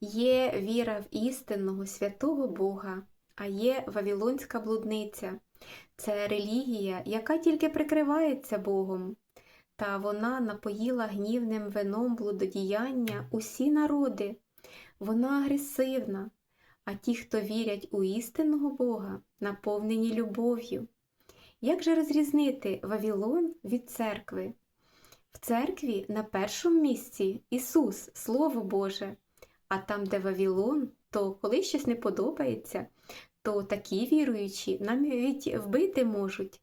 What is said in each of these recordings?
Є віра в істинного святого Бога, а є Вавилонська блудниця. Це релігія, яка тільки прикривається Богом. Та вона напоїла гнівним вином блудодіяння усі народи. Вона агресивна, а ті, хто вірять у істинного Бога, наповнені любов'ю. Як же розрізнити Вавилон від церкви? В церкві на першому місці Ісус, Слово Боже, а там, де Вавилон, то коли щось не подобається, то такі віруючі навіть вбити можуть.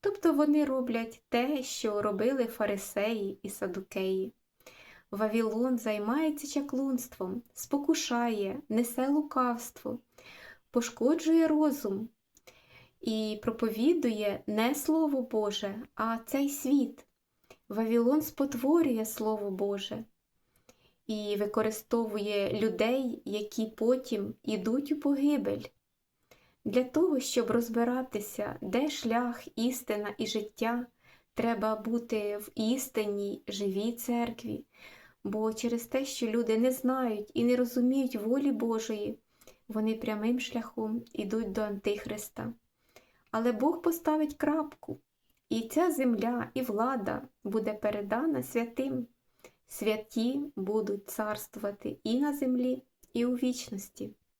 Тобто вони роблять те, що робили фарисеї і садукеї. Вавилон займається чаклунством, спокушає, несе лукавство, пошкоджує розум і проповідує не Слово Боже, а цей світ. Вавилон спотворює Слово Боже і використовує людей, які потім ідуть у погибель. Для того, щоб розбиратися, де шлях, істина і життя, треба бути в істинній живій церкві, бо через те, що люди не знають і не розуміють волі Божої, вони прямим шляхом ідуть до Антихриста. Але Бог поставить крапку, і ця земля і влада буде передана святим. Святі будуть царствувати і на землі, і у вічності.